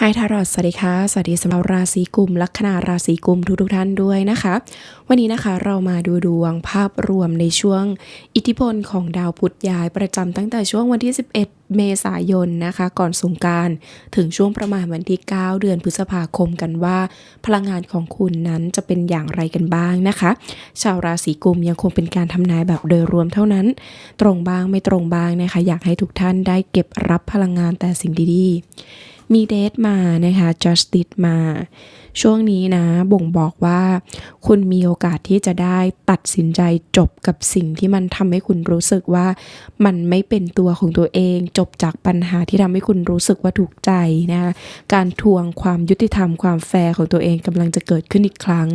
ไฮทารอดสวัสดีค่ะ สวัสดีสำหรับราศีกุมลัคนาราศีกุมทุกทุกท่านด้วยนะคะ วันนี้นะคะเรามาดูดวงภาพรวมในช่วงอิทธิพลของดาวพุธย้ายประจำตั้งแต่ช่วงวันที่ 11 เมษายนนะคะ ก่อนสงการถึงช่วงประมาณวันที่ 9 เดือนพฤษภาคมกันว่า พลังงานของคุณนั้นจะเป็นอย่างไรกันบ้างนะคะ ชาวราศีกุมยังคงเป็นการทำนายแบบโดยรวมเท่านั้น ตรงบ้างไม่ตรงบ้างนะคะ อยากให้ทุกท่านได้เก็บรับพลังงานแต่สิ่งดีๆ มีเดทมานะคะ justice มา ช่วงนี้นะ บ่งบอกว่า คุณมีโอกาสที่จะได้ตัดสินใจจบกับสิ่งที่มันทำให้คุณรู้สึกว่า มันไม่เป็นตัวของตัวเอง จบจากปัญหาที่ทำให้คุณรู้สึกว่าถูกใจนะคะการทวงความยุติธรรมความแฟร์ของตัวเองกำลังจะเกิดขึ้นอีกครั้ง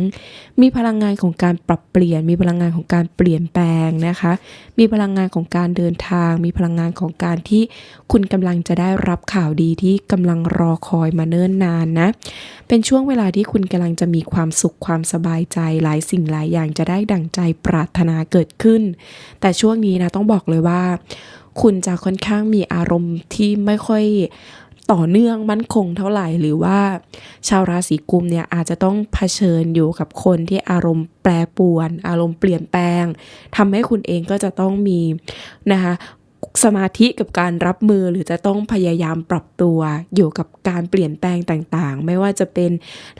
มีพลังงานของการปรับเปลี่ยน มีพลังงานของการเปลี่ยนแปลงนะคะ มีพลังงานของการเดินทาง มีพลังงานของการที่คุณกำลังจะได้รับข่าวดีที่กำลังรอคอยมาเนิ่นนานนะ เป็นช่วงเวลาที่คุณกำลังจะมีความสุขความสบายใจหลายสิ่งหลายอย่างจะได้ดั่งใจปรารถนาเกิดขึ้น แต่ช่วงนี้นะต้องบอกเลยว่า คุณจะค่อนข้างมีอารมณ์ที่ไม่ค่อยต่อเนื่องมั่นคงเท่าไหร่หรือว่า ชาวราศีกุมเนี่ยอาจจะต้องเผชิญอยู่กับคนที่อารมณ์แปรปรวน อารมณ์เปลี่ยนแปลงทำให้คุณเองก็จะต้องมีนะคะ สมาธิกับการรับมือหรือจะต้องพยายามปรับตัวอยู่กับการเปลี่ยนแปลงต่างๆ ไม่ว่าจะเป็น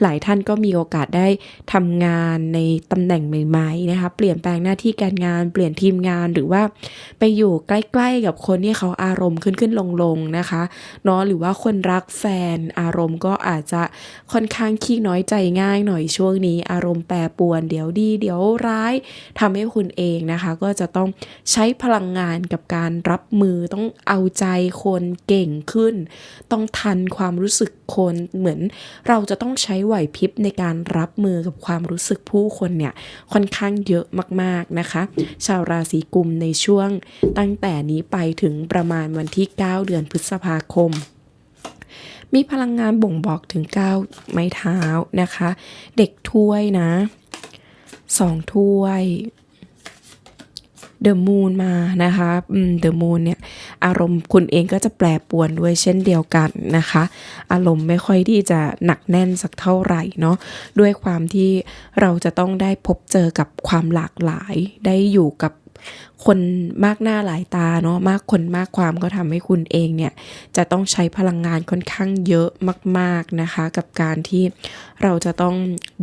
หลายท่านก็มีโอกาสได้ทำงานในตำแหน่งใหม่ๆนะคะเปลี่ยนแปลงหน้าที่การงานเปลี่ยนทีมงานหรือว่าไปอยู่ใกล้ๆกับคนที่เขาอารมณ์ขึ้นๆลงๆนะคะเนาะหรือว่าคนรักแฟนอารมณ์ก็อาจจะค่อนข้างขี้น้อยใจง่ายหน่อยช่วงนี้ อารมณ์แปรปรวนเดี๋ยวดี เดี๋ยวร้ายทำให้คุณเองนะคะ ก็จะต้องใช้พลังงานกับการรับับมือต้องเอาใจคนเก่งขึ้น ต้องทันความรู้สึกคนเหมือนเราจะต้องใช้ไหวพริบในการรับมือกับความรู้สึกผู้คนเนี่ยค่อนข้างเยอะมากๆนะคะ ชาวราศีกุมในช่วงตั้งแต่นี้ไปถึงประมาณวันที่ 9 เดือนพฤษภาคมมีพลังงานบ่งบอกถึง9ไม้เท้านะคะ เด็กถ้วยนะสองถ้วย เดอะมูนมานะคะเดอะมูนเนี่ยอารมณ์คุณเองก็จะแปรปวนด้วยเช่นเดียวกันนะคะ อารมณ์ไม่ค่อยที่จะหนักแน่นสักเท่าไหร่เนาะด้วยความที่เราจะต้องได้พบเจอกับความหลากหลายได้อยู่กับคนมากหน้าหลายตาเนาะมากคนมากความก็ทำให้คุณเองเนี่ยจะต้องใช้พลังงานค่อนข้างเยอะมาก ๆนะคะ กับการที่เราจะต้อง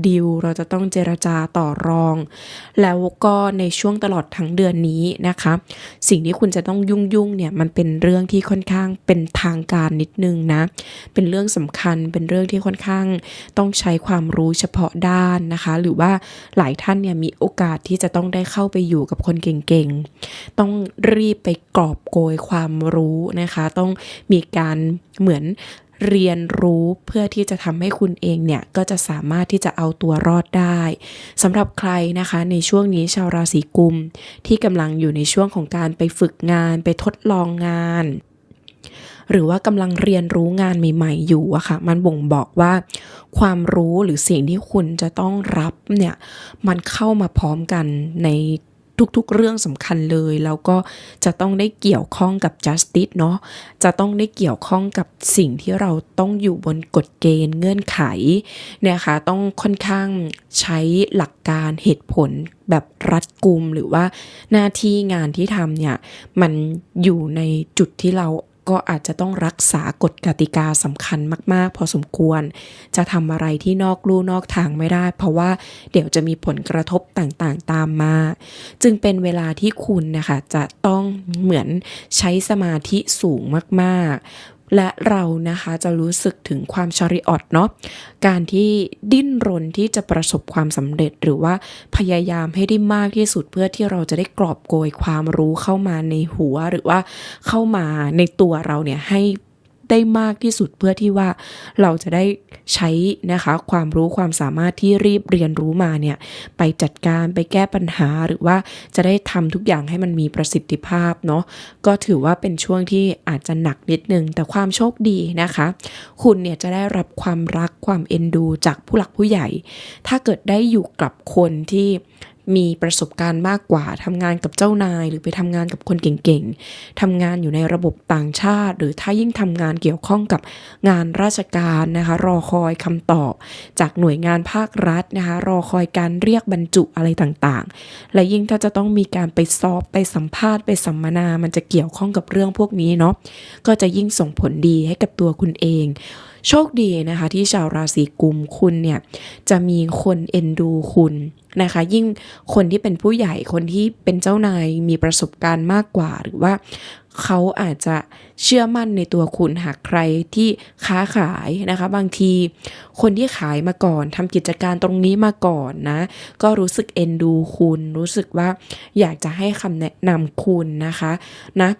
ดิวเราจะต้องเจรจาต่อรอง แล้วก็ในช่วงตลอดทั้งเดือนนี้นะคะ สิ่งที่คุณจะต้องยุ่งยุ่งเนี่ยมันเป็นเรื่องที่ค่อนข้างเป็นทางการนิดนึงนะ เป็นเรื่องสำคัญเป็นเรื่องที่ค่อนข้างต้องใช้ความรู้เฉพาะด้านนะคะ หรือว่าหลายท่านเนี่ยมีโอกาสที่จะต้องได้เข้าไปอยู่กับคนเก่งๆต้องรีบไปกอบโกยความรู้นะคะ ต้องมีการเหมือนเรียนรู้เพื่อที่จะทำให้คุณเองเนี่ยก็จะสามารถที่จะเอาตัวรอดได้สำหรับใครนะคะในช่วงนี้ชาวราศีกุม ที่กำลังอยู่ในช่วงของการไปฝึกงานไปทดลองงาน หรือว่ากำลังเรียนรู้งานใหม่ ๆ อยู่อะค่ะ มันบ่งบอกว่า ความรู้หรือสิ่งที่คุณจะต้องรับเนี่ยมันเข้ามาพร้อมกันใน ทุกๆ เรื่องสำคัญเลย แล้วก็จะต้องได้เกี่ยวข้องกับ justice เนาะจะต้องได้เกี่ยวข้องกับสิ่งที่เราต้องอยู่บนกฎเกณฑ์เงื่อนไขเนี่ยค่ะต้องค่อนข้างใช้หลักการเหตุผลแบบรัดกุมหรือว่าหน้าที่งานที่ทำเนี่ย มันอยู่ในจุดที่เรา ก็อาจจะต้องรักษากฎกติกาสำคัญมาก ๆ พอสมควร จะทำอะไรที่นอกลู่นอกทางไม่ได้ เพราะว่าเดี๋ยวจะมีผลกระทบต่างๆ ตามมา จึงเป็นเวลาที่คุณนะคะ จะต้องเหมือนใช้สมาธิสูงมาก ๆ และเรานะคะจะรู้สึกถึงความชริออดเนาะการที่ดิ้นรนที่จะประสบความสำเร็จหรือว่าพยายามให้ได้มากที่สุดเพื่อที่เราจะได้กรอบโกยความรู้เข้ามาในหัวหรือว่าเข้ามาในตัวเราเนี่ยให้ ได้มากที่สุดเพื่อที่ว่าเราจะได้ใช้นะคะความรู้ความสามารถที่รีบเรียนรู้มาเนี่ยไปจัดการไปแก้ปัญหาหรือว่าจะได้ทำทุกอย่างให้มันมีประสิทธิภาพเนาะก็ถือว่าเป็นช่วงที่อาจจะหนักนิดนึง แต่ความโชคดีนะคะ คุณเนี่ยจะได้รับความรักความเอ็นดูจากผู้หลักผู้ใหญ่ ถ้าเกิดได้อยู่กับคนที่ มีประสบการณ์มากกว่าทำงานกับเจ้านาย หรือไปทำงานกับคนเก่งๆทำงานอยู่ในระบบต่างชาติ หรือถ้ายิ่งทำงานเกี่ยวข้องกับงานราชการนะคะรอคอยคำตอบ จากหน่วยงานภาครัฐนะคะรอคอยการเรียกบรรจุอะไรต่างๆ และยิ่งถ้าจะต้องมีการไปสอบไปสัมภาษณ์ไปสัมมนา มันจะเกี่ยวข้องกับเรื่องพวกนี้เนาะก็จะยิ่งส่งผลดีให้กับตัวคุณเอง โชคดีนะคะที่ชาวราศีกุมคุณเนี่ยจะมีคนเอ็นดูคุณนะคะ ยิ่งคนที่เป็นผู้ใหญ่คนที่เป็นเจ้านายมีประสบการณ์มากกว่า หรือว่าเขาอาจจะเชื่อมั่นในตัวคุณหากใครที่ค้าขายนะคะ บางทีคนที่ขายมาก่อนทำกิจการตรงนี้มาก่อนนะ ก็รู้สึกเอ็นดูคุณ รู้สึกว่าอยากจะให้คำแนะนำคุณนะคะนะ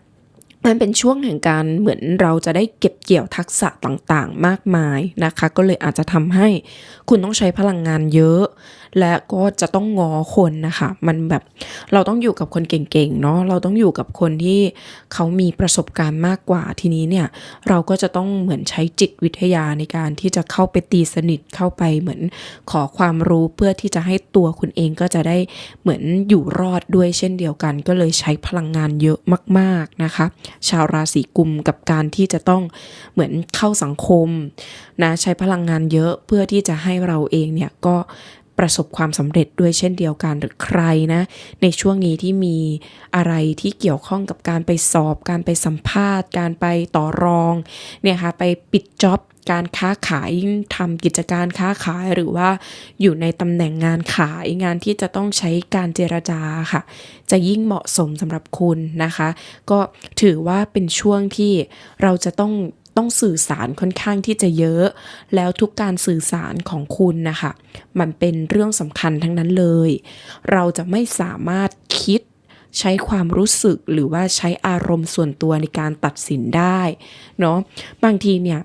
มันเป็นช่วงแห่งการเหมือนเราจะได้เก็บเกี่ยวทักษะต่างๆ มากมายนะคะ ก็เลยอาจจะทำให้คุณต้องใช้พลังงานเยอะ และก็จะต้องงอคนนะคะ มันแบบเราต้องอยู่กับคนเก่งๆเนาะเราต้องอยู่กับคนที่เขามีประสบการณ์มากกว่าทีนี้เนี่ย เราก็จะต้องเหมือนใช้จิตวิทยาในการที่จะเข้าไปตีสนิทเข้าไปเหมือนขอความรู้เพื่อที่จะให้ตัวคุณเองก็จะได้เหมือนอยู่รอดด้วยเช่นเดียวกัน ก็เลยใช้พลังงานเยอะมากๆนะคะ ชาวราศีกุมกับการที่จะต้องเหมือนเข้าสังคมนะใช้พลังงานเยอะเพื่อที่จะให้เราเองเนี่ยก็ ประสบความสำเร็จด้วยเช่นเดียวกันหรือใครนะ ในช่วงนี้ที่มีอะไรที่เกี่ยวข้องกับการไปสอบ การไปสัมภาษณ์ การไปต่อรองเนี่ยค่ะไปปิดจ็อบการค้าขายทำกิจการค้าขายหรือว่าอยู่ในตำแหน่งงานขายงานที่จะต้องใช้การเจรจาค่ะ จะยิ่งเหมาะสมสำหรับคุณนะคะ ก็ถือว่าเป็นช่วงที่เราจะต้อง ต้องสื่อสารค่อนข้างที่จะเยอะ แล้วทุกการสื่อสารของคุณนะคะ มันเป็นเรื่องสำคัญทั้งนั้นเลย เราจะไม่สามารถคิดใช้ความรู้สึกหรือว่าใช้อารมณ์ส่วนตัวในการตัดสินได้เนาะบางทีเนี่ย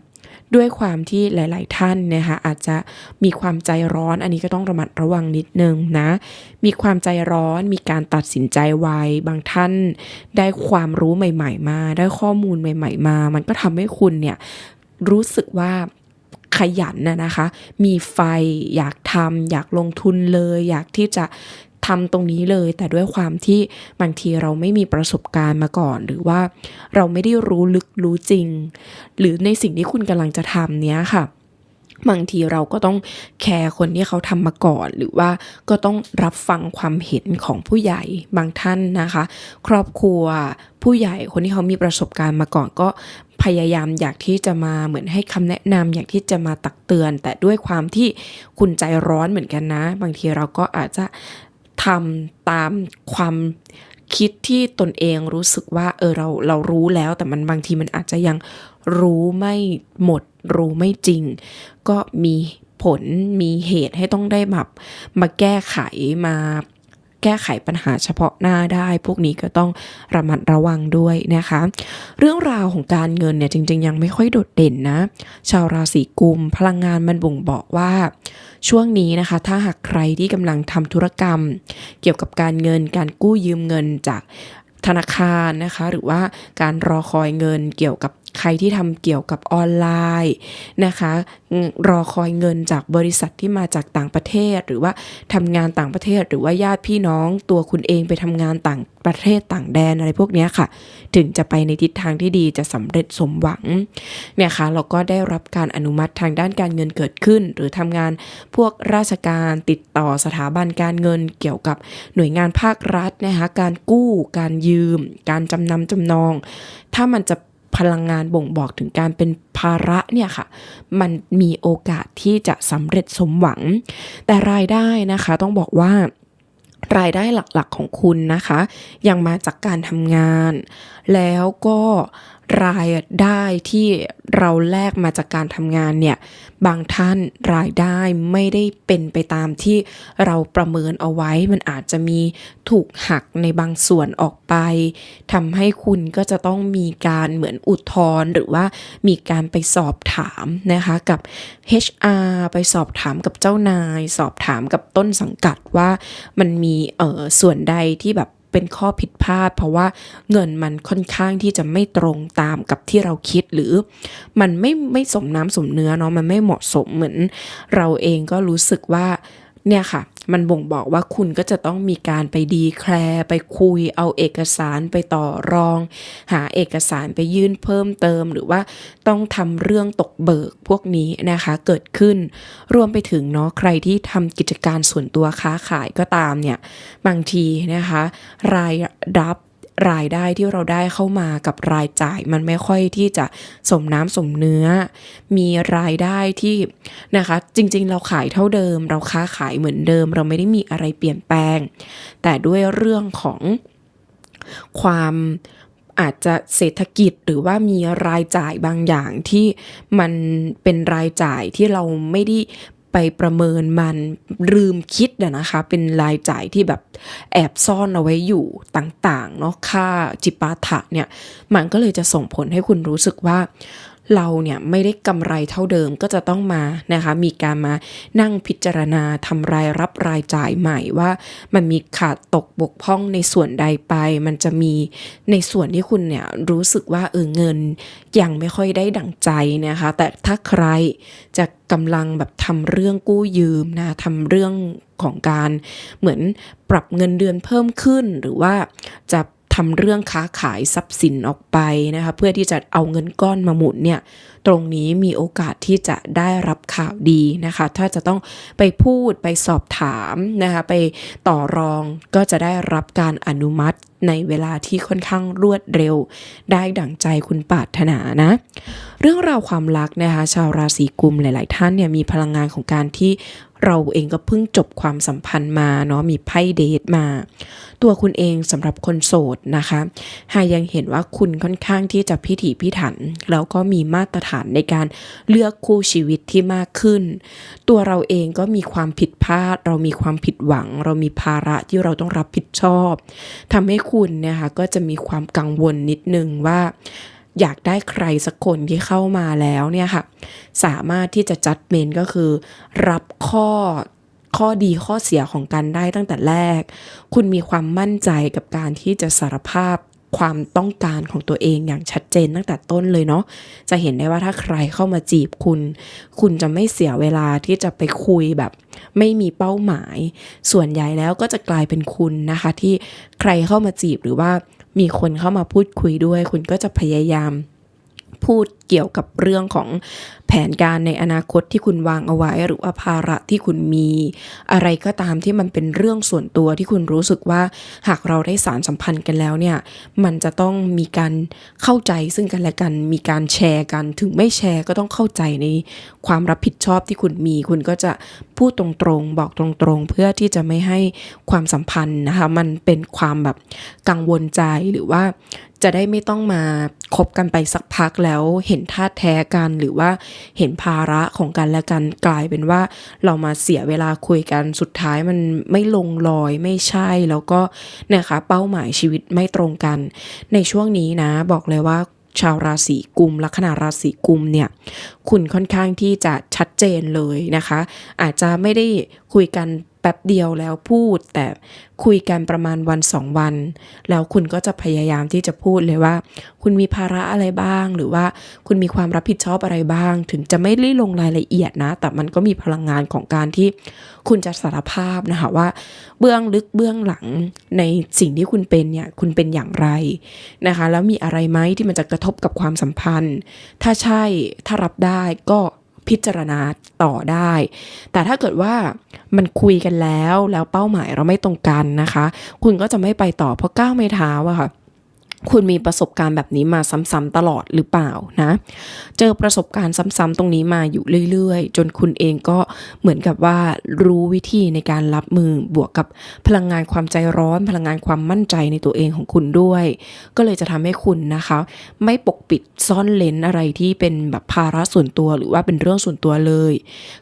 ด้วยความที่หลาย ๆ ท่านนะคะอาจจะมีความใจร้อนอันนี้ก็ต้องระมัดระวังนิดนึงนะ มีความใจร้อนมีการตัดสินใจไวบางท่านได้ความรู้ใหม่ ๆ มา ได้ข้อมูลใหม่ ๆ มา มันก็ทำให้คุณเนี่ยรู้สึกว่าขยันนะนะคะ มีไฟอยากทำอยากลงทุนเลย อยากที่จะ ทำตรงนี้เลย แต่ด้วยความที่บางทีเราไม่มีประสบการณ์มาก่อน หรือว่าเราไม่ได้รู้ลึกรู้จริง หรือในสิ่งที่คุณกำลังจะทำเนี้ยค่ะบางทีเราก็ต้องแคร์คนที่เขาทำมาก่อน หรือว่าก็ต้องรับฟังความเห็นของผู้ใหญ่บางท่านนะคะ ครอบครัวผู้ใหญ่คนที่เขามีประสบการณ์มาก่อนก็พยายามอยากที่จะมาเหมือนให้คำแนะนำอยากที่จะมาตักเตือน แต่ด้วยความที่คุณใจร้อนเหมือนกันนะ บางทีเราก็อาจจะ ทำตามความคิดที่ตนเองรู้สึกว่าเออเราเรารู้แล้วแต่มันบางทีมันอาจจะยังรู้ไม่หมด รู้ไม่จริง ก็มีผลมีเหตุให้ต้องได้แบบมาแก้ไขมา แก้ไขปัญหาเฉพาะหน้าได้ พวกนี้ก็ต้องระมัดระวังด้วยนะคะ เรื่องราวของการเงินเนี่ยจริง ๆ ยังไม่ค่อยโดดเด่นนะ ชาวราศีกุม พลังงานมันบ่งบอกว่า ช่วงนี้นะคะ ถ้าหากใครที่กำลังทำธุรกรรม เกี่ยวกับการเงินการกู้ยืมเงินจากธนาคารนะคะ หรือว่าการรอคอยเงินเกี่ยวกับ ใครที่ทำเกี่ยวกับออนไลน์นะคะ รอคอยเงินจากบริษัทที่มาจากต่างประเทศ หรือว่าทำงานต่างประเทศ หรือว่าญาติพี่น้องตัวคุณเองไปทำงานต่างประเทศต่างแดนอะไรพวกนี้ค่ะ ถึงจะไปในทิศทางที่ดีจะสำเร็จสมหวังเนี่ยค่ะเราก็ได้รับการอนุมัติทางด้านการเงินเกิดขึ้น หรือทำงานพวกราชการติดต่อสถาบันการเงินเกี่ยวกับหน่วยงานภาครัฐนะคะการกู้การยืม การจำนำจำนอง ถ้ามันจะ พลังงานบ่งบอกถึงการเป็นภาระเนี่ยค่ะ มันมีโอกาสที่จะสำเร็จสมหวัง แต่รายได้นะคะต้องบอกว่ารายได้หลักๆของคุณนะคะ ยังมาจากการทำงาน แล้วก็รายได้ที่เราแลกมาจากการทำงานเนี่ย บางท่านรายได้ไม่ได้เป็นไปตามที่เราประเมินเอาไว้ มันอาจจะมีถูกหักในบางส่วนออกไปทำให้คุณก็จะต้องมีการเหมือนอุทธรณ์หรือว่ามีการไปสอบถามนะคะกับ HR ไปสอบถามกับเจ้านาย สอบถามกับต้นสังกัดว่ามันมีเออส่วนใดที่แบบ เป็นข้อผิดพลาด เพราะว่าเงินมันค่อนข้างที่จะไม่ตรงตามกับที่เราคิดหรือ มันไม่ไม่สมน้ำสมเนื้อเนาะมันไม่เหมาะสมเหมือน เราเองก็รู้สึกว่าเนี่ยค่ะ มันบ่งบอกว่าคุณก็จะต้องมีการไปดีแคลร์ไปคุยเอาเอกสารไปต่อรอง หาเอกสารไปยื่นเพิ่มเติม หรือว่าต้องทำเรื่องตกเบิกพวกนี้นะคะเกิดขึ้น รวมไปถึงเนาะใครที่ทำกิจการส่วนตัวค้าขายก็ตามเนี่ยบางทีนะคะ รายรับ รายได้ที่เราได้เข้ามากับรายจ่ายมันไม่ค่อยที่จะสมน้ำสมเนื้อ มีรายได้ที่นะคะ จริงๆ เราขายเท่าเดิม เราค้าขายเหมือนเดิม เราไม่ได้มีอะไรเปลี่ยนแปลง แต่ด้วยเรื่องของความอาจจะเศรษฐกิจหรือว่ามีรายจ่ายบางอย่างที่มันเป็นรายจ่ายที่เราไม่ได้ ไปประเมินมันลืมคิดอะนะคะ เป็นรายจ่ายที่แบบแอบซ่อนเอาไว้อยู่ต่างๆเนาะค่าจิปาถะเนี่ย มันก็เลยจะส่งผลให้คุณรู้สึกว่า เราเนี่ยไม่ได้กำไรเท่าเดิมก็จะต้องมานะคะมีการมานั่งพิจารณาทำรายรับรายจ่ายใหม่ว่า มันมีขาดตกบกพร่องในส่วนใดไป มันจะมีในส่วนที่คุณเนี่ยรู้สึกว่าเออเงินยังไม่ค่อยได้ดั่งใจนะคะ แต่ถ้าใครจะกำลังแบบทำเรื่องกู้ยืมนะทำเรื่องของการเหมือนปรับเงินเดือนเพิ่มขึ้นหรือว่าจะ ทำเรื่องค้าขายทรัพย์สินออกไปนะคะเพื่อที่จะเอาเงินก้อนมาหมุนเนี่ยตรงนี้มีโอกาสที่จะได้รับข่าวดีนะคะ ถ้าจะต้องไปพูดไปสอบถามนะคะไปต่อรองก็จะได้รับการอนุมัติในเวลาที่ค่อนข้างรวดเร็ว ได้ดั่งใจคุณปาถนานะ เรื่องราวความรักนะคะ ชาวราศีกุมหลาย ๆ ท่านเนี่ยมีพลังงานของการที่ เราเองก็เพิ่งจบความสัมพันธ์มาเนาะมีไพ่เดทมา ตัวคุณเองสำหรับคนโสดนะคะหายังเห็นว่าคุณค่อนข้างที่จะพิถีพิถัน แล้วก็มีมาตรฐานในการเลือกคู่ชีวิตที่มากขึ้น ตัวเราเองก็มีความผิดพลาด เรามีความผิดหวัง เรามีภาระที่เราต้องรับผิดชอบทำให้คุณนะคะก็จะมีความกังวลนิดนึงว่า อยากได้ใครสักคนที่เข้ามาแล้วเนี่ยค่ะ สามารถที่จะจัดเมนก็คือ รับข้อข้อดีข้อเสียของกันได้ตั้งแต่แรก คุณมีความมั่นใจกับการที่จะสารภาพความต้องการของตัวเองอย่างชัดเจนตั้งแต่ต้นเลยเนาะ จะเห็นได้ว่าถ้าใครเข้ามาจีบคุณ คุณจะไม่เสียเวลาที่จะไปคุยแบบ ไม่มีเป้าหมาย ส่วนใหญ่แล้วก็จะกลายเป็นคุณนะคะ ที่ใครเข้ามาจีบหรือว่า มีคนเข้ามาพูดคุยด้วย คุณก็จะพยายามพูด เกี่ยวกับเรื่องของแผนการในอนาคตที่คุณวางเอาไว้ หรือว่าภาระที่คุณมี อะไรก็ตามที่มันเป็นเรื่องส่วนตัวที่คุณรู้สึกว่า หากเราได้สารสัมพันธ์กันแล้วเนี่ยมันจะต้องมีการเข้าใจซึ่งกันและกันมีการแชร์กัน ถึงไม่แชร์ก็ต้องเข้าใจในความรับผิดชอบที่คุณมี คุณก็จะพูดตรงๆ บอกตรงๆ เพื่อที่จะไม่ให้ความสัมพันธ์นะคะมันเป็นความแบบกังวลใจหรือว่าจะได้ไม่ต้องมาคบกันไปสักพักแล้วเห็นท่าแท้กันหรือว่าเห็นภาระของกันและกันกลายเป็นว่าเรามาเสียเวลาคุยกันสุดท้ายมันไม่ลงรอยไม่ใช่ แล้วก็นะคะเป้าหมายชีวิตไม่ตรงกัน ในช่วงนี้นะบอกเลยว่าชาวราศีกุมลัคนาราศีกุมเนี่ย คุณค่อนข้างที่จะชัดเจนเลยนะคะ อาจจะไม่ได้คุยกัน แป๊บเดียวแล้วพูด แต่คุยกันประมาณวันสองวัน แล้วคุณก็จะพยายามที่จะพูดเลยว่า คุณมีภาระอะไรบ้าง หรือว่าคุณมีความรับผิดชอบอะไรบ้าง ถึงจะไม่ได้ลงรายละเอียดนะ แต่มันก็มีพลังงานของการที่คุณจะสารภาพนะคะว่า เบื้องลึกเบื้องหลังในสิ่งที่คุณเป็นเนี่ยคุณเป็นอย่างไรนะคะ แล้วมีอะไรไหมที่มันจะกระทบกับความสัมพันธ์ ถ้าใช่ถ้ารับได้ก็ พิจารณาต่อได้ แต่ถ้าเกิดว่ามันคุยกันแล้วแล้วเป้าหมายเราไม่ตรงกันนะคะ คุณก็จะไม่ไปต่อเพราะก้าวไม่เท้าอะค่ะ คุณมีประสบการณ์แบบนี้มาซ้ำๆตลอดหรือเปล่านะ เจอประสบการณ์ซ้ำๆตรงนี้มาอยู่เรื่อยๆ จนคุณเองก็เหมือนกับว่ารู้วิธีในการรับมือบวกกับพลังงานความใจร้อน พลังงานความมั่นใจในตัวเองของคุณด้วย ก็เลยจะทำให้คุณนะคะ ไม่ปกปิดซ่อนเลนอะไรที่เป็นแบบภาระส่วนตัวหรือว่าเป็นเรื่องส่วนตัวเลย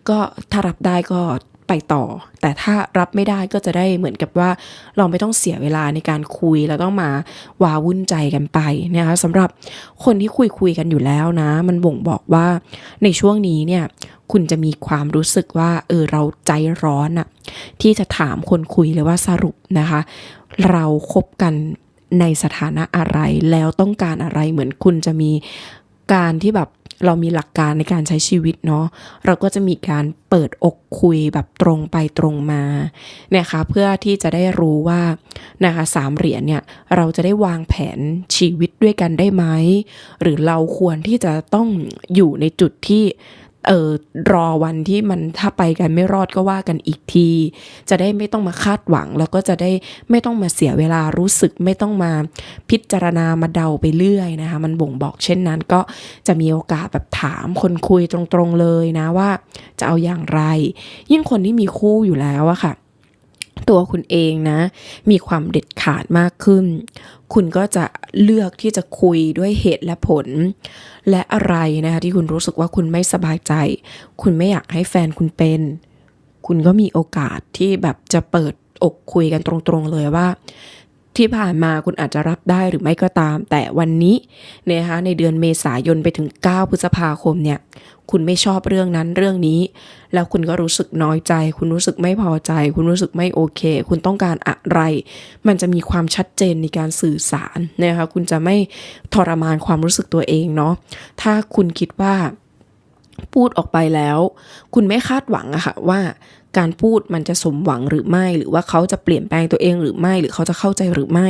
ก็ถ้ารับได้ก็ ไปต่อ แต่ถ้ารับไม่ได้ก็จะได้เหมือนกับว่า เราไม่ต้องเสียเวลาในการคุยแล้วต้องมาวาวุ่นใจกันไปนะคะสำหรับคนที่คุยคุยกันอยู่แล้วนะ มันบ่งบอกว่าในช่วงนี้เนี่ยคุณจะมีความรู้สึกว่าเออเราใจร้อนอะที่จะถามคนคุยเลยว่าสรุปนะคะ เราครบกันในสถานะอะไรแล้วต้องการอะไรเหมือนคุณจะมีการที่แบบ เรามีหลักการในการใช้ชีวิตเนาะเราก็จะมีการเปิดอกคุยแบบตรงไปตรงมานะคะเพื่อที่จะได้รู้ว่านะคะสามเหรียญเนี่ยเราจะได้วางแผนชีวิตด้วยกันได้ไหมหรือเราควรที่จะต้องอยู่ในจุดที่ เออรอวันที่มันถ้าไปกันไม่รอดก็ว่ากันอีกที จะได้ไม่ต้องมาคาดหวัง แล้วก็จะได้ไม่ต้องมาเสียเวลารู้สึกไม่ต้องมาพิจารณามาเดาไปเรื่อยนะคะ มันบ่งบอกเช่นนั้นก็จะมีโอกาสแบบถามคนคุยตรงๆเลยนะว่า จะเอาอย่างไร ยิ่งคนที่มีคู่อยู่แล้วอะค่ะ ตัวคุณเองนะ มีความเด็ดขาดมากขึ้น คุณก็จะเลือกที่จะคุยด้วยเหตุและผล และอะไรนะคะที่คุณรู้สึกว่าคุณไม่สบายใจ คุณไม่อยากให้แฟนคุณเป็น คุณก็มีโอกาสที่แบบจะเปิดอกคุยกันตรงๆเลยว่า ที่ผ่านมาคุณอาจจะรับได้หรือไม่ก็ตาม แต่วันนี้นะคะในเดือนเมษายนไปถึง 9 พฤษภาคมเนี่ย คุณไม่ชอบเรื่องนั้นเรื่องนี้ แล้วคุณก็รู้สึกน้อยใจ คุณรู้สึกไม่พอใจ คุณรู้สึกไม่โอเค คุณต้องการอะไร มันจะมีความชัดเจนในการสื่อสารนะคะคุณจะไม่ทรมานความรู้สึกตัวเองเนาะถ้าคุณคิดว่าพูดออกไปแล้ว คุณไม่คาดหวังอะค่ะว่า การพูดมันจะสมหวังหรือไม่ หรือว่าเขาจะเปลี่ยนแปลงตัวเองหรือไม่ หรือเขาจะเข้าใจหรือไม่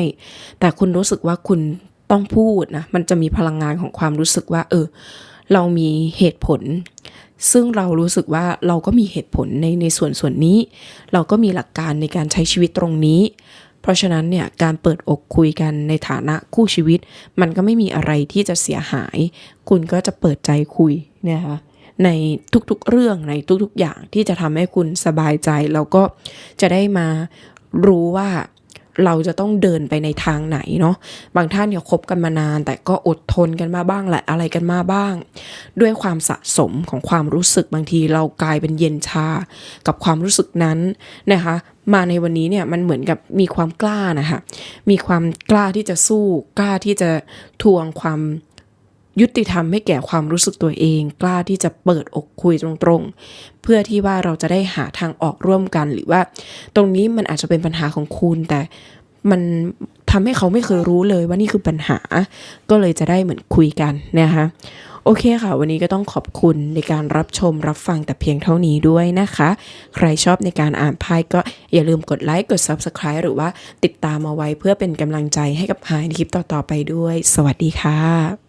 แต่คุณรู้สึกว่าคุณต้องพูดนะ มันจะมีพลังงานของความรู้สึกว่า เออ เรามีเหตุผล ซึ่งเรารู้สึกว่าเราก็มีเหตุผลในในส่วนส่วนนี้ เราก็มีหลักการในการใช้ชีวิตตรงนี้ เพราะฉะนั้นเนี่ยการเปิดอกคุยกันในฐานะคู่ชีวิต มันก็ไม่มีอะไรที่จะเสียหาย คุณก็จะเปิดใจคุยนะคะ ในทุกๆเรื่องในทุกๆอย่างที่จะทำให้คุณสบายใจ แล้วก็จะได้มารู้ว่าเราจะต้องเดินไปในทางไหนเนาะบางท่านเนี่ยคบกันมานาน แต่ก็อดทนกันมาบ้างแหละอะไรกันมาบ้าง ด้วยความสะสมของความรู้สึกบางทีเรากลายเป็นเย็นชา กับความรู้สึกนั้นนะคะ มาในวันนี้เนี่ยมันเหมือนกับมีความกล้านะคะมีความกล้าที่จะสู้ กล้าที่จะทวงความ ยุติธรรมให้แก่ความรู้สึกตัวเอง กล้าที่จะเปิดอกคุยตรงๆ เพื่อที่ว่าเราจะได้หาทางออกร่วมกัน หรือว่า ตรงนี้มันอาจจะเป็นปัญหาของคุณ แต่มันทำให้เขาไม่เคยรู้เลยว่านี่คือปัญหา ก็เลยจะได้เหมือนคุยกันนะคะโอเคค่ะ วันนี้ก็ต้องขอบคุณในการรับชมรับฟังแต่เพียงเท่านี้ด้วยนะคะ ใครชอบในการอ่านไพ่ก็อย่าลืมกดไลค์กด Subscribe หรือว่าติดตามเอาไว้เพื่อเป็นกำลังใจให้กับไฮในคลิปต่อๆไปด้วย สวัสดีค่ะ